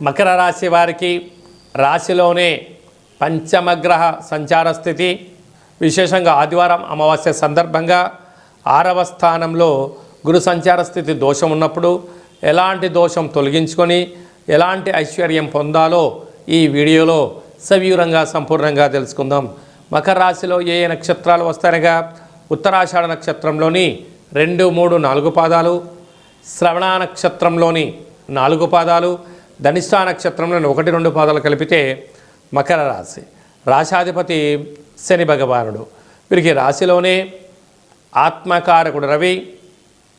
మకర రాశి వారికి రాశిలోనే పంచమగ్రహ సంచార స్థితి విశేషంగా ఆదివారం అమావాస్య సందర్భంగా ఆరవ స్థానంలో గురు సంచార స్థితి దోషం ఉన్నప్పుడు ఎలాంటి దోషం తొలగించుకొని ఎలాంటి ఐశ్వర్యం పొందాలో ఈ వీడియోలో సవివరంగా సంపూర్ణంగా తెలుసుకుందాం. మకర రాశిలో ఏ ఏ నక్షత్రాలు వస్తాయనగా ఉత్తరాషాఢ నక్షత్రంలోని రెండు మూడు నాలుగు పాదాలు శ్రవణ నక్షత్రంలోని నాలుగు పాదాలు ధనిష్టా నక్షత్రంలోని ఒకటి రెండు పాదాలు కలిపితే మకర రాశి. రాశాధిపతి శని భగవానుడు. వీరికి రాశిలోనే ఆత్మకారకుడు రవి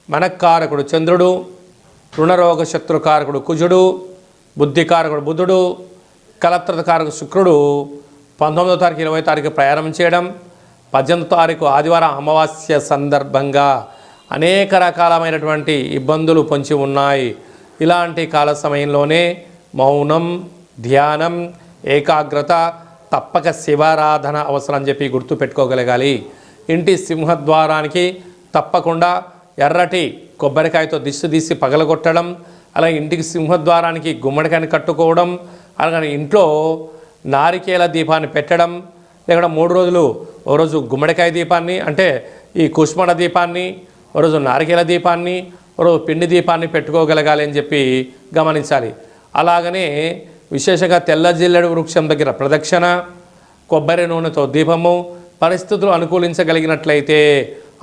మనకారకుడు చంద్రుడు రుణరోగ శత్రుకారకుడు కుజుడు బుద్ధికారకుడు బుధుడు కలత్రకారకుడు శుక్రుడు పంతొమ్మిదో తారీఖు ఇరవై తారీఖు ప్రయాణం చేయడం పద్దెనిమిదో తారీఖు ఆదివారం అమావాస్య సందర్భంగా అనేక రకాలమైనటువంటి ఇబ్బందులు పొంచి ఉన్నాయి. ఇలాంటి కాల సమయంలోనే మౌనం ధ్యానం ఏకాగ్రత తప్పక శివారాధన అవసరం అని చెప్పి గుర్తు పెట్టుకోగలగాలి ఇంటి సింహద్వారానికి తప్పకుండా ఎర్రటి కొబ్బరికాయతో దిష్టి తీసి పగలగొట్టడం అలాగే ఇంటికి సింహద్వారానికి గుమ్మడికాయని కట్టుకోవడం అలాగే ఇంట్లో నారికేల దీపాన్ని పెట్టడం లేకుండా మూడు రోజులు ఓ రోజు గుమ్మడికాయ దీపాన్ని అంటే ఈ కుష్మణ దీపాన్ని ఓ రోజు నారికేల దీపాన్ని పిండి దీపాన్ని పెట్టుకోగలగాలి అని చెప్పి గమనించాలి. అలాగనే విశేషంగా తెల్ల జిల్లెడు వృక్షం దగ్గర ప్రదక్షిణ కొబ్బరి నూనెతో దీపము పరిస్థితులు అనుకూలించగలిగినట్లయితే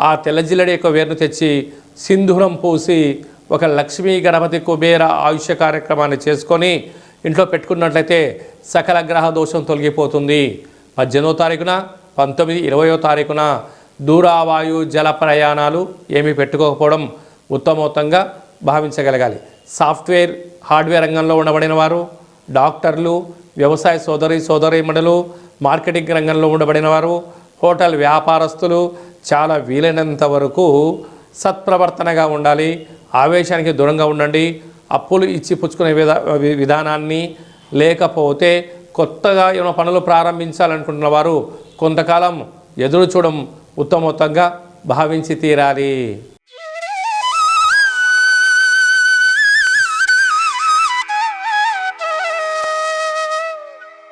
ఆ తెల్ల జిల్లెడి యొక్క వేరును తెచ్చి సింధూరం పూసి ఒక లక్ష్మీ గణపతి కుబేర ఆయుష్య కార్యక్రమాన్ని చేసుకొని ఇంట్లో పెట్టుకున్నట్లయితే సకల గ్రహ దోషం తొలగిపోతుంది. పద్దెనిమిదో తారీఖున పంతొమ్మిది ఇరవయో తారీఖున దూరావాయు జల ప్రయాణాలు ఏమీ పెట్టుకోకపోవడం ఉత్తమోత్తంగా భావించగలగాలి. సాఫ్ట్వేర్ హార్డ్వేర్ రంగంలో ఉండబడిన వారు డాక్టర్లు వ్యవసాయ సోదరి సోదరీమణులు మార్కెటింగ్ రంగంలో ఉండబడిన వారు హోటల్ వ్యాపారస్తులు చాలా వీలైనంత వరకు సత్ప్రవర్తనగా ఉండాలి ఆవేశానికి దూరంగా ఉండండి అప్పులు ఇచ్చి పుచ్చుకునే విధా విధానాన్ని లేకపోతే కొత్తగా ఏమైనా పనులు ప్రారంభించాలనుకుంటున్న వారు కొంతకాలం ఎదురు చూడడం ఉత్తమోత్తంగా భావించి తీరాలి.